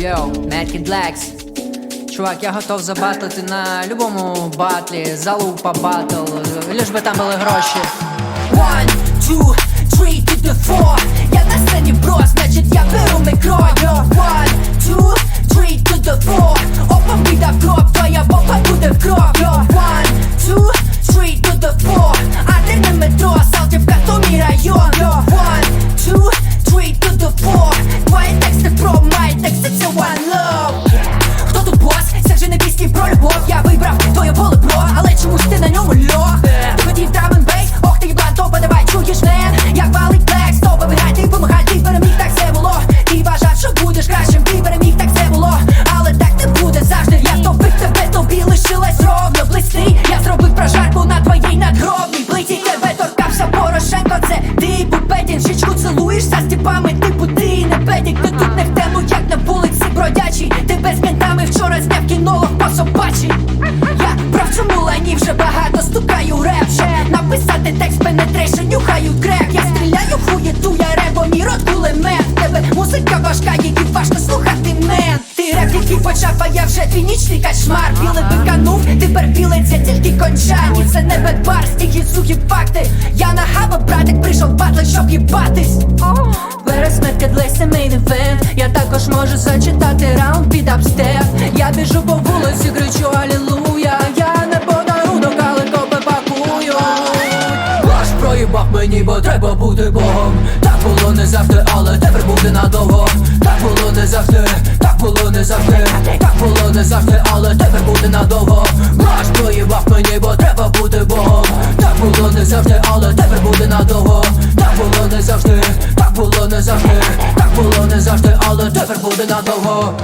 Йо-йо-йо-йо, Blacks. Чувак, я готов забатлити на любому батлі, залупа батл, лиш би там були гроші. One, two, three two, four. Я собачі Я прав цьому лайні вже багато стукаю реп. Написати текст пенетрейшн, нюхаю крек Я стріляю хуєту, я ребо, мій рот кулемет. Тебе музика важка, її важко слухати мен Ти реп, який почав, а я вже твій нічний кошмар Білий виканув, тепер білиться тільки кончані Це не бедбар, стільки сухі факти. Я на хаба, братик, прийшов батли, щоб їбатись. Сімейний фен Я також можу зачитати раунд під апстеп Я біжу по вулиці, кричу алілуя Я не подарунок, але копи пакую. Ваш проїбав мені, бо треба бути богом. Так було не завжди, але тепер буде надовго. Так було не завжди, так було не завжди. Так було не завжди, але тепер буде надовго. Ваш проїбав мені, бо треба бути богом. Так було не завжди, але тепер буде надовго. Так було не завжди, так було не завжди Було не завжди, але тепер буде надовго